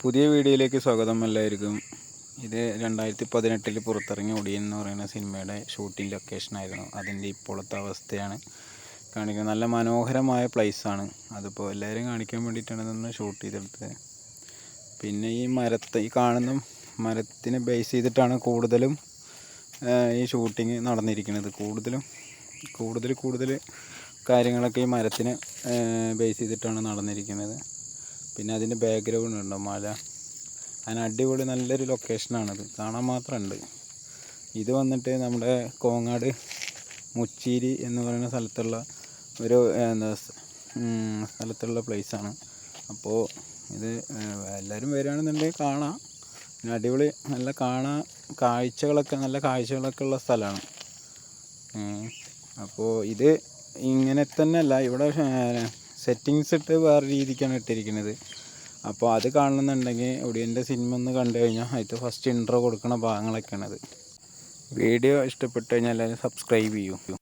പുതിയ വീഡിയോയിലേക്ക് സ്വാഗതം എല്ലാവർക്കും. ഇത് രണ്ടായിരത്തി പതിനെട്ടിൽ പുറത്തിറങ്ങി ഒടിയൻ എന്ന് പറയുന്ന സിനിമയുടെ ഷൂട്ടിംഗ് ലൊക്കേഷനായിരുന്നു അതിന്റെ ഇപ്പോഴത്തെ അവസ്ഥയാണ് കാണിക്കുന്നത്. നല്ല മനോഹരമായ പ്ലേസാണ് അതിപ്പോൾ എല്ലാവരും കാണിക്കാൻ വേണ്ടിയിട്ടാണ് ഇതൊന്ന് ഷൂട്ട് ചെയ്തെടുത്തത്. പിന്നെ ഈ മരത്തെ ഈ കാണുന്ന മരത്തിനെ ബേസ് ചെയ്തിട്ടാണ് കൂടുതലും ഈ ഷൂട്ടിങ് നടന്നിരിക്കുന്നത്. കൂടുതലും കൂടുതൽ കൂടുതൽ കാര്യങ്ങളൊക്കെ ഈ മരത്തിനെ ബേസ് ചെയ്തിട്ടാണ് നടന്നിരിക്കുന്നത്. പിന്നെ അതിന്റെ ബാക്ക്ഗ്രൗണ്ട് ഉണ്ടോ മല? അതിന് അടിപൊളി നല്ലൊരു ലൊക്കേഷനാണത് കാണാൻ മാത്രമുണ്ട് ഇത് വന്നിട്ട് നമ്മുടെ കോങ്ങാട് മുച്ചീരി എന്ന് പറയുന്ന സ്ഥലത്തുള്ള ഒരു എന്താ സ്ഥലത്തുള്ള പ്ലേസാണ് അപ്പോൾ ഇത് എല്ലാവരും വരികയാണെന്നുണ്ടെങ്കിൽ കാണാം. പിന്നെ അടിപൊളി നല്ല കാണാൻ കാഴ്ചകളൊക്കെ നല്ല കാഴ്ചകളൊക്കെ ഉള്ള സ്ഥലമാണ്. അപ്പോൾ ഇത് ഇങ്ങനെ തന്നെ അല്ല ഇവിടെ സെറ്റിങ്സ് ഇട്ട് വേറെ രീതിക്കാണ് ഇട്ടിരിക്കുന്നത് അപ്പോൾ അത് കാണണമെന്നുണ്ടെങ്കിൽ ഒടിയന്റെ സിനിമ ഒന്ന് കണ്ടു കഴിഞ്ഞാൽ അതിൽ ഫസ്റ്റ് ഇൻട്രോ കൊടുക്കുന്ന ഭാഗങ്ങളൊക്കെയാണത്. വീഡിയോ ഇഷ്ടപ്പെട്ടു കഴിഞ്ഞാൽ എല്ലാവരും സബ്സ്ക്രൈബ് ചെയ്യൂ.